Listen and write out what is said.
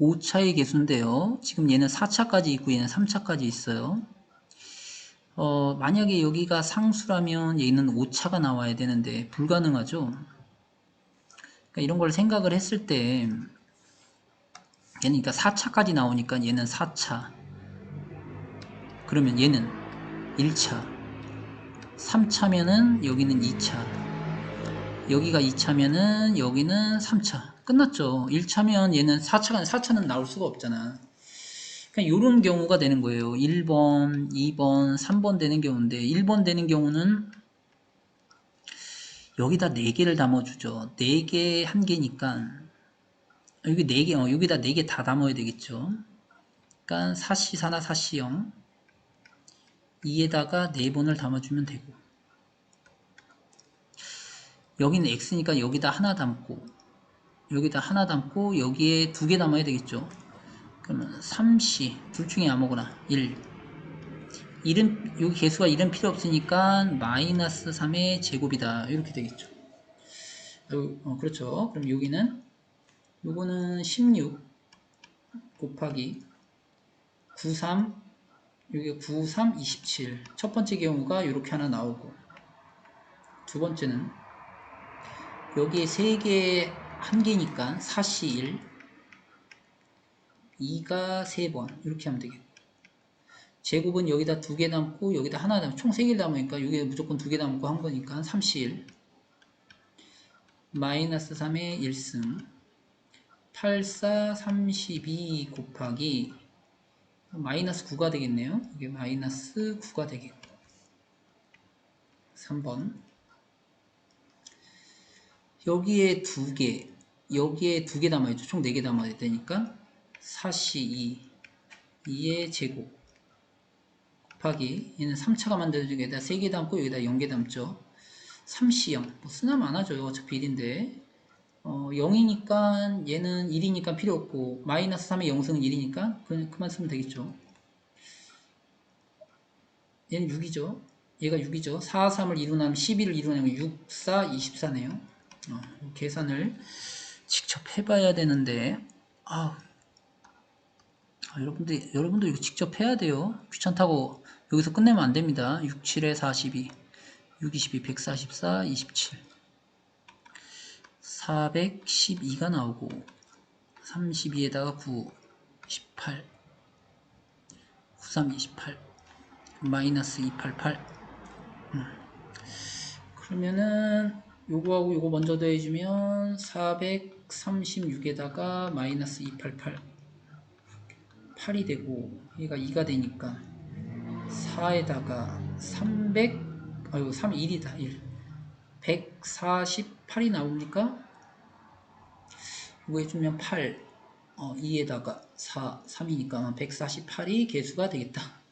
5차의 개수인데요. 지금 얘는 4차까지 있고 얘는 3차까지 있어요. 어, 만약에 여기가 상수라면 얘는 5차가 나와야 되는데 불가능하죠. 그러니까 이런 걸 생각을 했을 때 얘는 그러니까 4차까지 나오니까 얘는 4차 그러면 얘는 1차 3차면은 여기는 2차 여기가 2차면은 여기는 3차 끝났죠. 1차면 얘는 4차가 4차는 나올 수가 없잖아. 그냥 이런 경우가 되는 거예요. 1번 2번 3번 되는 경우인데 1번 되는 경우는 여기다 4개를 담아주죠. 4개 1개니까 여기 4개 어, 여기다 4개 다 담아야 되겠죠. 그러니까 4시4나 4시0 2에다가 4번을 담아주면 되고. 여기는 x니까 여기다 하나 담고 여기다 하나 담고 여기에 두 개 담아야 되겠죠? 그러면 3시 둘 중에 아무거나 1 1은 여기 개수가 1은 필요 없으니까 마이너스 3의 제곱이다. 이렇게 되겠죠. 어, 그렇죠. 그럼 여기는 요거는 16 곱하기 93 여기 93 27 첫 번째 경우가 이렇게 하나 나오고 두 번째는 여기에 3개 한 개니까 4시 1 2가 3번. 이렇게 하면 되겠고 제곱은 여기다 두 개 담고 여기다 하나 담고 총 3개 담으니까 여기에 무조건 두 개 담고 한 거니까 3시 1 마이너스 3의 1승. 84 32 곱하기 마이너스 9가 되겠네요. 이게 마이너스 9가 되겠고. 3번. 여기에 두 개, 여기에 두 개 담아야죠. 총 네 개 담아야 되니까 4시 2, 2의 제곱 곱하기 얘는 3차가 만들어지게 여기다 3개 담고 여기다 0개 담죠. 3시 0, 뭐 쓰나 많아져요. 어차피 1인데 어, 0이니까 얘는 1이니까 필요 없고 마이너스 3의 0승은 1이니까 그냥 그만 쓰면 되겠죠. 얘는 6이죠. 얘가 6이죠. 4, 3을 이루나면 11을 이루나면 6, 4, 24네요. 어, 계산을 직접 해봐야 되는데. 아, 아, 여러분들 여러분도 이거 직접 해야 돼요. 귀찮다고 여기서 끝내면 안 됩니다. 6, 7에 42 6, 22, 144, 27 412가 나오고 32에다가 9, 18 93, 28 마이너스 288 음. 그러면은 요거하고 요거 먼저 더해주면 436에다가 마이너스 288 8이 되고 얘가 2가 되니까 4에다가 300 아유 3 1이다 1 148이 나옵니까? 이거 해주면 8 어, 2에다가 4 3이니까 148이 개수가 되겠다